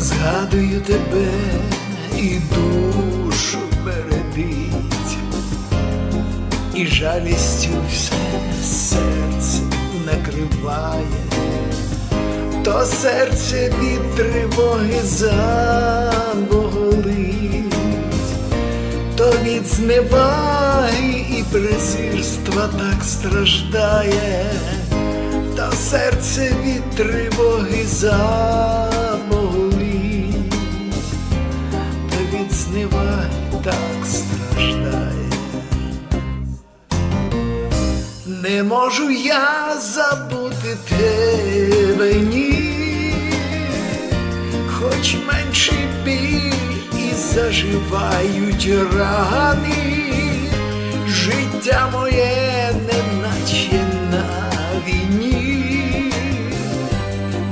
Згадую тебе і душу бередить, і жалістю все серце накриває, то серце від тривоги заболить, то від зневаги і презирства так страждає, та серце від тривоги заболить, від так страждає. Не можу я забути тебе ні, хоч менший біль і заживають рани, життя моє неначе на війні,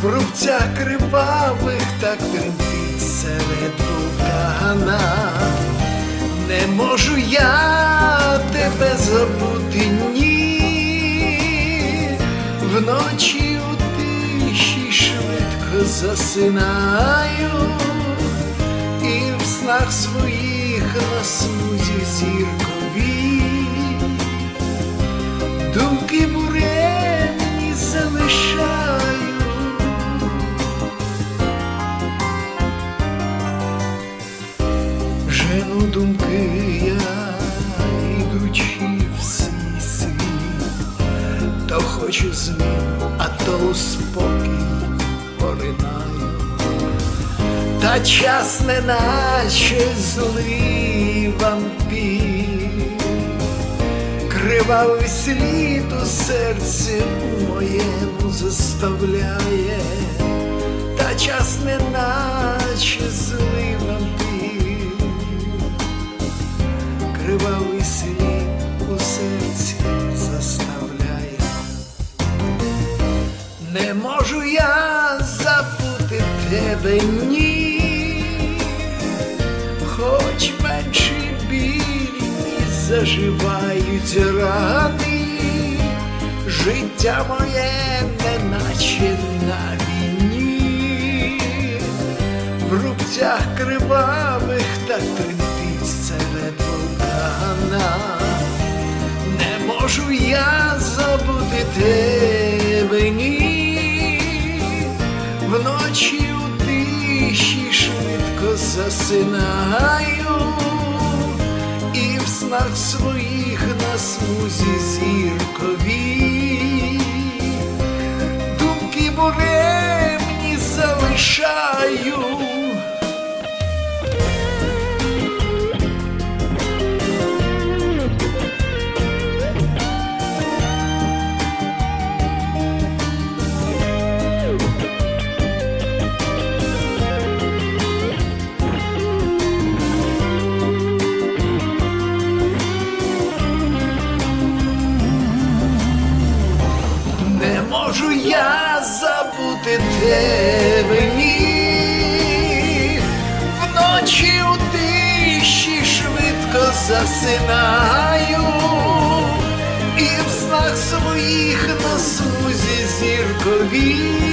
в рубцях кривавих так тремтить серед вулкана. Не можу я тебе забути ні, вночі у тиші швидко засинаю, і в снах своїх на смузі зіркові, думки думки я ідучи в свій то хочу зміну, а то у спокій поринаю, та час не наче злий вампір, кривавий слід у серці моєму заставляє, та час не наче злий вампір, кривавий слід у серці заставляє. Не можу я забути тебе ні, хоч менший біль заживають рани, життя моє неначе на війні, в рубцях кривавих так тремтить серед тебе вночі у тиші швидко засинаю, і в снах своїх на смузі зіркові, думки буремні залишаю. Можу я забути тебе? Ні, вночі у тиші швидко засинаю, і в снах своїх на смузі зіркові,